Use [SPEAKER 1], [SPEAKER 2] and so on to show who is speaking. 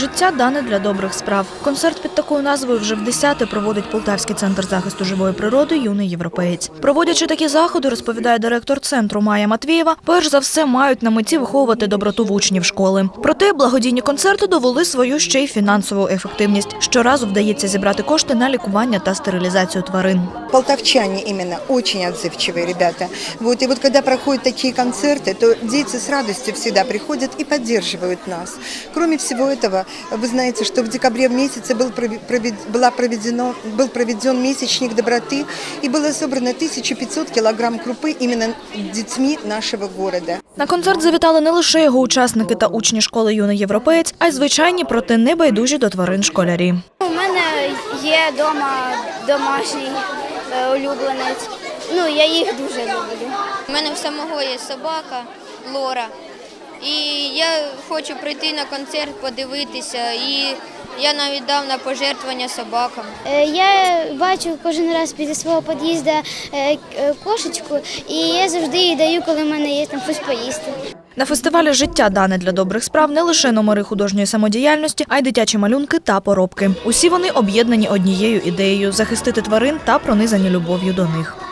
[SPEAKER 1] Життя дане для добрих справ. Концерт під такою назвою вже в десяте проводить Полтавський центр захисту живої природи Юний європеєць. Проводячи такі заходи, розповідає директор центру Майя Матвієва, перш за все мають на меті виховувати доброту в учнів школи. Проте благодійні концерти довели свою ще й фінансову ефективність. Щоразу вдається зібрати кошти на лікування та стерилізацію тварин.
[SPEAKER 2] Полтавчане именно очень отзывчивые ребята. Вот, и вот когда проходят такие концерты, то дети с радостью всегда приходят и поддерживают нас. Кроме всего этого, вы знаете, что в декабре месяце был, прове- провед- была проведено, был проведен месячник доброты и было собрано 1500 килограмм крупы именно детьми нашего города.
[SPEAKER 1] На концерт завітали не лише його учасники та учні школи Юний європеєць, а й звичайні, проте небайдужі до тварин школярі.
[SPEAKER 3] У мене є вдома домашній е, улюбленець. Ну, я їх дуже люблю.
[SPEAKER 4] У мене в самого є собака Лора. І я хочу прийти на концерт, подивитися. І я навіть дав на пожертвування собакам.
[SPEAKER 3] Е, Я бачу кожен раз біля свого під'їзду е, е, кошечку, і я завжди їй даю, коли в мене є там щось поїсти.
[SPEAKER 1] На фестивалі Життя дане для добрих справ не лише номери художньої самодіяльності, а й дитячі малюнки та поробки. Усі вони об'єднані однією ідеєю захистити тварин та пронизані любов'ю до них.